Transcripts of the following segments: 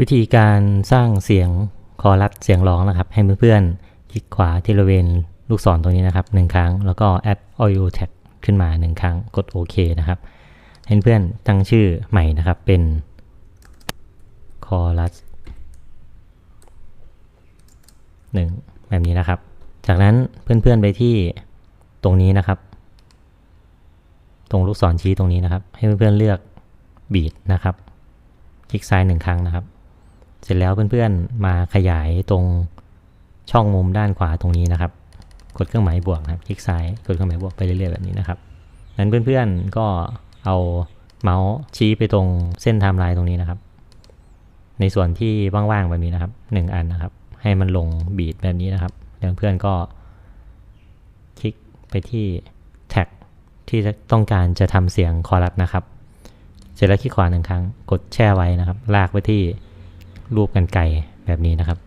วิธีการสร้างเสียงคอรัสเสียงร้องนะครับ ให้เพื่อนๆคลิกขวาที่บริเวณลูกศรตรงนี้นะครับหนึ่งครั้ง แล้วก็ add audio tag ขึ้นมาหนึ่งครั้งกดโอเคนะครับ ให้เพื่อนตั้งชื่อใหม่นะครับเป็นคอรัสหนึ่งแบบนี้นะครับ จากนั้นเพื่อนๆไปที่ตรงนี้นะครับ ตรงลูกศรชี้ตรงนี้นะครับ ให้เพื่อนๆเลือกบีดนะครับ คลิกซ้ายหนึ่งครั้งนะครับ เสร็จแล้วเพื่อนๆมาขยายตรงช่องมุมด้านขวาตรงนี้นะครับ กดเครื่องหมายบวกนะครับ คลิกซ้ายกดเครื่องหมายบวกไปเรื่อยๆแบบนี้นะครับนั้นเพื่อนๆก็เอาเมาส์ชี้ไปตรงเส้นไทม์ไลน์ตรงนี้นะครับ ในส่วนที่ว่างๆแบบนี้นะครับหนึ่งอันนะครับ ให้มันลงบีดแบบนี้นะครับแล้วเพื่อนก็คลิกไปที่แท็กที่ต้องการจะทำเสียงคอรัสนะครับ เสร็จแล้วคลิกขวาหนึ่งครั้ง กดแช่ไว้นะครับ ลากไปที่ รูปกันไกรแบบนี้นะครับ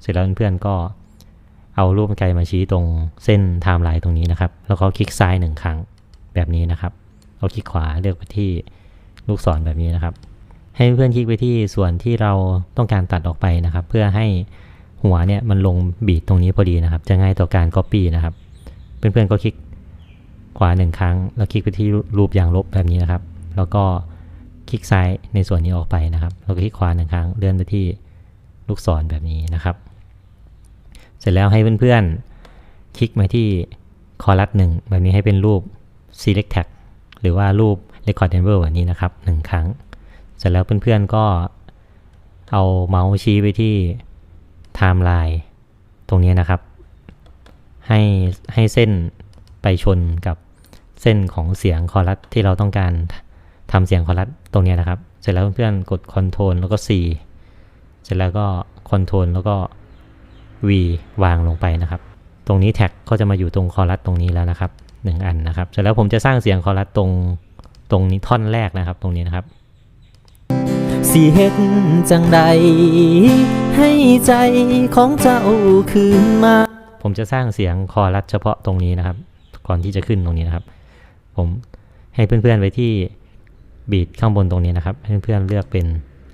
เสร็จแล้วเพื่อนๆก็เอารูปกันไกรมาชี้ตรงเส้นไทม์ไลน์ตรงนี้นะครับ แล้วก็คลิกซ้ายหนึ่งครั้งแบบนี้นะครับเอาคลิกขวาเลือกไปที่ลูกศรแบบนี้นะครับ ให้เพื่อนคลิกไปที่ส่วนที่เราต้องการตัดออกไปนะครับ เพื่อให้หัวเนี่ยมันลงบีดตรงนี้พอดีนะครับ จะง่ายต่อการ Copy นะครับ เพื่อนๆก็คลิกขวาหนึ่งครั้ง แล้วคลิกไปที่รูปอย่างลบแบบนี้นะครับ แล้วก็ คลิกซ้ายในส่วนนี้ออกไปนะครับแล้วก็คลิกขวาหนึ่งครั้งเลื่อนไปที่ลูกศรแบบนี้นะครับ เสร็จแล้วให้เพื่อนๆ คลิกมาที่คอลัสหนึ่งแบบนี้ให้เป็นรูป select tag หรือว่ารูป record enable แบบนี้นะครับหนึ่งครั้ง เสร็จแล้วเพื่อนๆก็เอาเมาส์ชี้ไปที่ timeline ตรงนี้นะครับ ให้ให้เส้นไปชนกับเส้นของเสียงคอรัสที่เราต้องการ ทำเสียงคอรัสตรงนี้นะครับ เสร็จแล้วเพื่อนๆกด Ctrl แล้วก็ C เสร็จแล้วก็ Ctrl แล้วก็ V วางลงไปนะครับ ตรงนี้แท็กก็จะมาอยู่ตรงคอรัสตรงนี้แล้วนะครับหนึ่งอันนะครับ เสร็จแล้วผมจะสร้างเสียงคอรัสตรงตรงนี้ท่อนแรกนะครับ ตรงนี้นะครับสิเฮ็ดจังใด ให้ใจของเจ้าคืนมา ผมจะสร้างเสียงคอรัสเฉพาะตรงนี้นะครับ ก่อนที่จะขึ้นตรงนี้นะครับ ผมให้เพื่อนๆไว้ที่ บีดข้างบนตรงนี้นะครับให้เพื่อนๆเลือกเป็น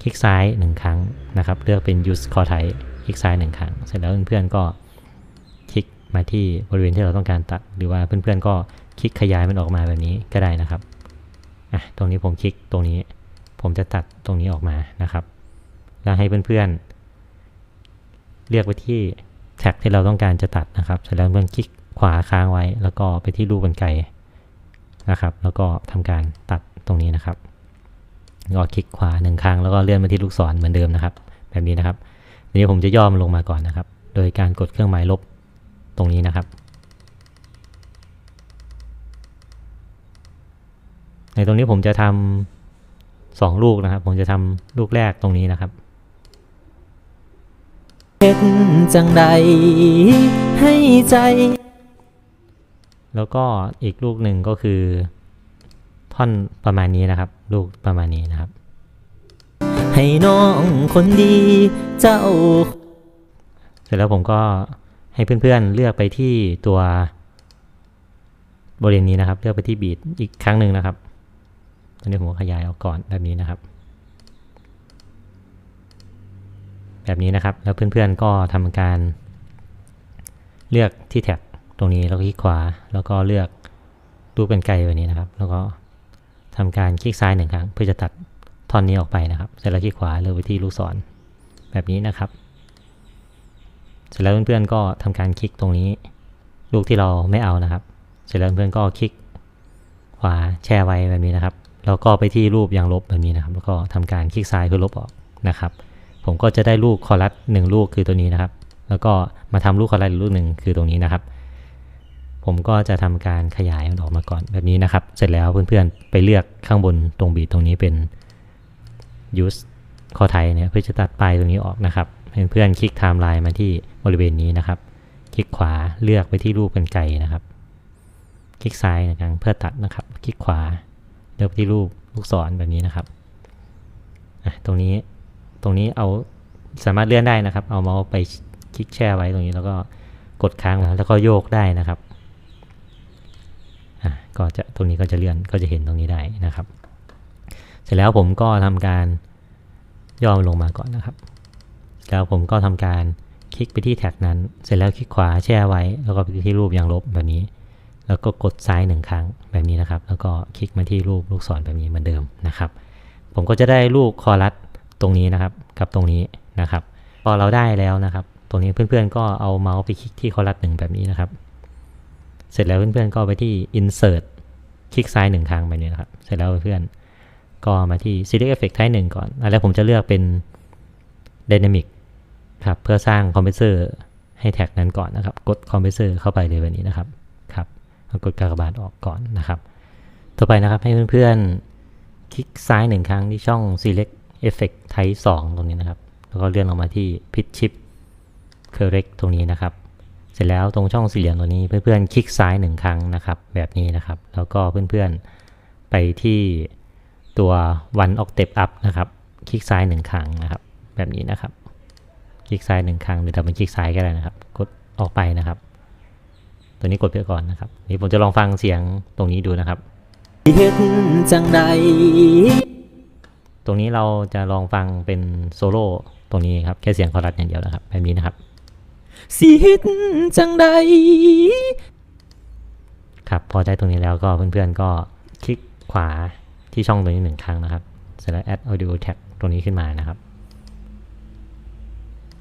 คลิกซ้ายหนึ่งครั้งนะครับ เลือกเป็น use core type คลิกซ้ายหนึ่งครั้ง เสร็จแล้วเพื่อนๆก็คลิกมาที่บริเวณที่เราต้องการตัด หรือว่าเพื่อนๆก็คลิกขยายมันออกมาแบบนี้ก็ได้นะครับอะตรงนี้ผมคลิกตรงนี้ ผมจะตัดตรงนี้ออกมานะครับ แล้วให้เพื่อนๆ เลือกไปที่แท็กที่เราต้องการจะตัดนะครับ เสร็จแล้วเพื่อนคลิกขวาค้างไว้ แล้วก็ไปที่รูปกรรไกนะครับ แล้วก็ทำการตัด ตรงนี้นะครับก็คลิกขวาหนึ่งครั้งแล้วก็เลื่อนมาที่ลูกศรเหมือนเดิมนะครับ แบบนี้นะครับทีนี้ผมจะย่อมนลงมาก่อนนะครับ โดยการกดเครื่องหมายลบตรงนี้นะครับ ในตรงนี้ผมจะทำสองลูกนะครับ ผมจะทำลูกแรกตรงนี้นะครับเฮ็ดจังใดให้ใจ แล้วก็อีกลูกหนึ่งก็คือ ท่อนประมาณนี้นะครับ ลูกประมาณนี้นะครับ ให้น้องคนดีเจ้า เสร็จแล้วผมก็ให้เพื่อนๆเลือกไปที่ตัวบริเวณนี้นะครับ เลือกไปที่บีทอีกครั้งหนึ่งนะครับ ตอนนี้ผมขยายออกก่อนแบบนี้นะครับ แบบนี้นะครับ แล้วเพื่อนๆก็ทำการ เลือกที่แท็บตรงนี้แล้วคลิกขวา แล้วก็เลือกรูปเป็นไกลแบบนี้นะครับ แล้วก็ ทำการคลิกซ้ายหนึ่งครั้งเพื่อจะตัดท่อนนี้ออกไปนะครับ เสร็จแล้วคลิกขวาเลือกไปที่ลูกศรแบบนี้นะครับ เสร็จแล้วเพื่อนๆก็ทำการคลิกตรงนี้ ลูกที่เราไม่เอานะครับ เสร็จแล้วเพื่อนๆก็คลิกขวาแช่ไว้แบบนี้นะครับ แล้วก็ไปที่รูปยางลบแบบนี้นะครับ แล้วก็ทำการคลิกซ้ายเพื่อลบออกนะครับ ผมก็จะได้ลูกคอรัสหนึ่งลูกคือตัวนี้นะครับ แล้วก็มาทำลูกคอรัสอีกลูกหนึ่งคือตรงนี้นะครับ ผมก็จะทำการขยายมันออกมาก่อนแบบนี้นะครับ เสร็จแล้วเพื่อนๆ ไปเลือกข้างบนตรงบีตรงนี้เป็น use ข้อไทยเนี่ยเพื่อจะตัดปลายตรงนี้ออกนะครับเพื่อนๆคลิกไทม์ไลน์มาที่บริเวณนี้นะครับ คลิกขวาเลือกไปที่รูปกันไกรนะครับ คลิกซ้ายนะครับเพื่อตัดนะครับ คลิกขวาเลือกไปที่รูปลูกศรแบบนี้นะครับตรงนี้ตรงนี้เอาสามารถเลื่อนได้นะครับ เอาเมาส์ไปคลิกแช่ไว้ตรงนี้แล้วก็กดค้างไว้แล้วก็โยกได้นะครับ ก็จะตรงนี้ก็จะเลื่อนก็จะเห็นตรงนี้ได้นะครับ เสร็จแล้วผมก็ทำการย่อลงมาก่อนนะครับ แล้วผมก็ทำการคลิกไปที่แท็กนั้น เสร็จแล้วคลิกขวาแช่ไว้ แล้วก็ไปที่รูปยางลบแบบนี้ แล้วก็กดซ้ายหนึ่งครั้งแบบนี้นะครับ แล้วก็คลิกมาที่รูปลูกศรแบบนี้เหมือนเดิมนะครับ ผมก็จะได้รูปคอรัสตรงนี้นะครับ กับตรงนี้นะครับ พอเราได้แล้วนะครับ ตรงนี้เพื่อนๆก็เอาเมาส์ไปคลิกที่คอรัสหนึ่งแบบนี้นะครับ เสร็จแล้วเพื่อนๆก็ไปที่ insert คลิกซ้ายหนึ่งครั้งแบบนี้นะครับ เสร็จแล้วเพื่อนก็มาที่ select effect type หนึ่งก่อนอะแล้วผมจะเลือกเป็น dynamic ครับเพื่อสร้างคอมเพรสเซอร์ให้แท็กนั้นก่อนนะครับ กดคอมเพรสเซอร์เข้าไปเลยแบบนี้นะครับครับกดกากบาทออกก่อนนะครับ ต่อไปนะครับให้เพื่อนๆ คลิกซ้ายหนึ่งครั้งที่ช่อง select effect type 2 ตรงนี้นะครับ แล้วก็เลื่อนลงมาที่ pitch shift correct ตรงนี้นะครับ เสร็จแล้วตรงช่องสี่เหลี่ยมตัวนี้เพื่อนๆ คลิกซ้ายหนึ่งครั้งนะครับ แบบนี้นะครับ แล้วก็เพื่อนๆไปที่ตัว one octave up นะครับ คลิกซ้ายหนึ่งครั้งนะครับ แบบนี้นะครับ คลิกซ้ายหนึ่งครั้งหรือดับเบิลคลิกซ้ายก็ได้นะครับ กดออกไปนะครับ ตัวนี้กดไปก่อนนะครับ นี่ผมจะลองฟังเสียงตรงนี้ดูนะครับเฮ็ดจังใดตรงนี้เราจะลองฟังเป็นโซโล่ตรงนี้ครับ แค่เสียงคอรัสอย่างเดียวนะครับ แบบนี้นะครับ สิเฮ็ดจังใดครับพอได้ตรงนี้แล้วก็เพื่อนๆก็คลิกขวาที่ช่องตรงนี้หนึ่งครั้งนะครับ เสร็จแล้ว add audio tag ตรงนี้ขึ้นมานะครับ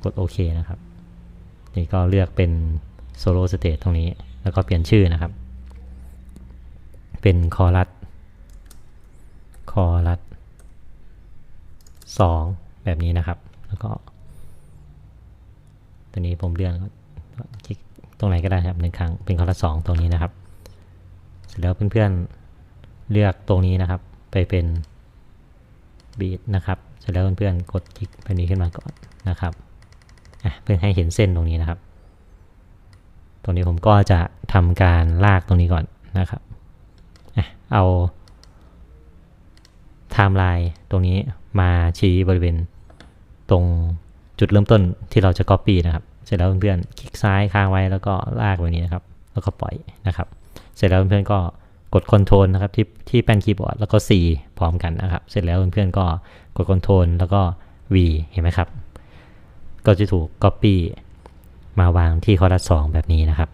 กดโอเคนะครับ นี่ก็เลือกเป็น solo stage ตรงนี้ แล้วก็เปลี่ยนชื่อนะครับ เป็นคอรัสคอรัสสองแบบนี้นะครับ แล้วก็ ตัวนี้ผมเลือกคลิกตรงไหนก็ได้ครับหนึ่งครั้งเป็นคอรัสสองตรงนี้นะครับ เสร็จแล้วเพื่อนๆเลือกตรงนี้นะครับ ไปเป็นบีทนะครับ เสร็จแล้วเพื่อนๆกดคลิกไปนี้ขึ้นมาก่อนนะครับเพื่อให้เห็นเส้นตรงนี้นะครับ ตรงนี้ผมก็จะทำการลากตรงนี้ก่อนนะครับเอาไทม์ไลน์ตรงนี้มาชี้บริเวณตรง จุดเริ่มต้นที่เราจะ Copy นะครับ เสร็จแล้วเพื่อนๆคลิกซ้ายค้างไว้แล้วก็ลากแบบนี้นะครับ แล้วก็ปล่อยนะครับ เสร็จแล้วเพื่อนๆก็กดคอนโทรลนะครับที่ที่แป้นคีย์บอร์ดแล้วก็ C พร้อมกันนะครับ เสร็จแล้วเพื่อนๆก็กดคอนโทรลแล้วก็ V เห็นไหมครับ ก็จะถูก Copy มาวางที่คอรัสสองแบบนี้นะครับ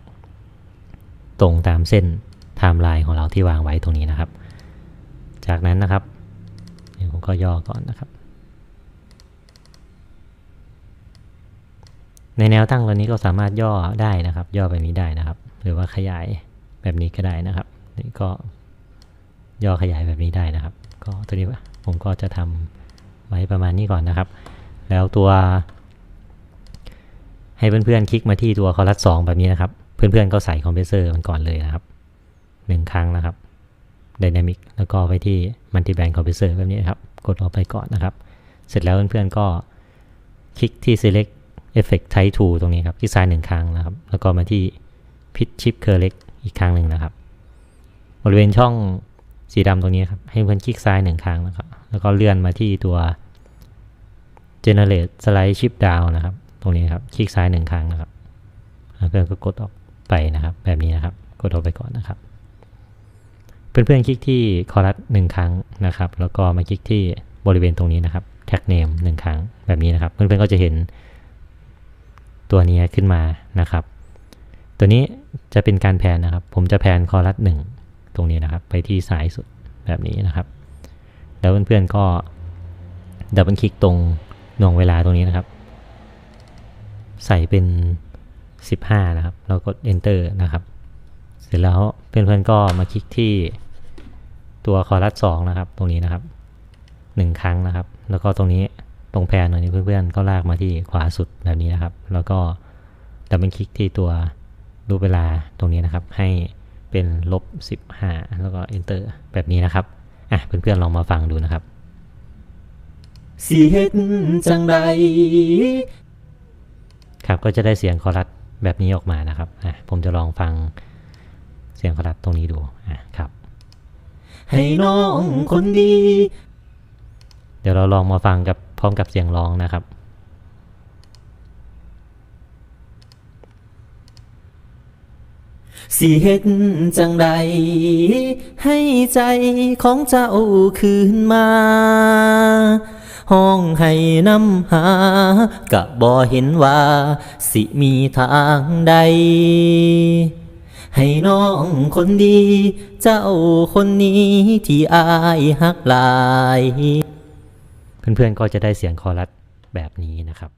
ตรงตามเส้นไทม์ไลน์ของเราที่วางไว้ตรงนี้นะครับ จากนั้นนะครับผมก็ย่อก่อนนะครับ ในแนวตั้งตัวนี้ก็สามารถย่อได้นะครับ ย่อแบบนี้ได้นะครับ หรือว่าขยายแบบนี้ก็ได้นะครับนี่ก็ย่อขยายแบบนี้ได้นะครับ ก็ตัวนี้ผมก็จะทำไว้ประมาณนี้ก่อนนะครับ แล้วตัว ให้เพื่อนๆคลิกมาที่ตัวคอรัสสองแบบนี้นะครับ เพื่อนๆก็ใส่คอมเพรสเซอร์มันก่อนเลยนะครับหนึ่งครั้งนะครับ Dynamic แล้วก็ไปที่ Multi Band Compressor แบบนี้นครับ กดออกไปก่อนนะครับ เสร็จแล้วเพื่อนๆก็คลิกที่ Select Effect Type 2 ตรงนี้ครับที่ซ้ายหนึ่งครั้งนะครับ แล้วก็มาที่ Pitch Shift Correct อีกครั้งหนึ่งนะครับ บริเวณช่องสีดำตรงนี้ครับ ให้เพื่อนคลิกซ้ายหนึ่งครั้งนะครับ แล้วก็เลื่อนมาที่ตัว Generate Slide Shift Down นะครับ ตรงนี้ครับ คลิกซ้ายหนึ่งครั้งนะครับเพื่อนก็กดออกไปนะครับ แบบนี้นะครับ กดออกไปก่อนนะครับ เพื่อนๆคลิกที่คอรัสหนึ่งครั้งนะครับ แล้วก็มาคลิกที่บริเวณตรงนี้นะครับ tag name หนึ่งครั้งแบบนี้นะครับ เพื่อนๆก็จะเห็น ตัวนี้ขึ้นมานะครับ ตัวนี้จะเป็นการแพนนะครับ ผมจะแพนคอรัสหนึ่งตรงนี้นะครับ ไปที่ซ้ายสุดแบบนี้นะครับ แล้วเพื่อนๆก็ดับเบิลคลิกตรงหน่วงเวลาตรงนี้นะครับ ใส่เป็น 15 นะครับ แล้วกด enter นะครับ เสร็จแล้วเพื่อนๆก็มาคลิกที่ตัวคอรัส2นะครับ ตรงนี้นะครับ 1 ครั้งนะครับ แล้วก็ตรงนี้ ตรงแพนตรงนี้เพื่อนๆก็ลากมาที่ขวาสุดแบบนี้นะครับ แล้วก็ดับเบิลคลิกที่ตัวรูปเวลาตรงนี้นะครับ ให้เป็นลบ 15 แล้วก็ enter แบบนี้นะครับ อะเพื่อนๆลองมาฟังดูนะครับสิเฮ็ดจังใดครับก็จะได้เสียงคอรัสแบบนี้ออกมานะครับอะผมจะลองฟังเสียงคอรัสตรงนี้ดูอะครับ ให้น้องคนดี เดี๋ยวเราลองมาฟังกับ พร้อมกับเสียงร้องนะครับ สิเฮ็ดจังใด ให้ใจของเจ้าคืนมาห้องให้นำหากะบ่เห็นว่า สิมีทางใด ให้น้องคนดี เจ้าคนนี้ที่อายฮักหลาย เพื่อนๆก็จะได้เสียงคอรัสแบบนี้นะครับ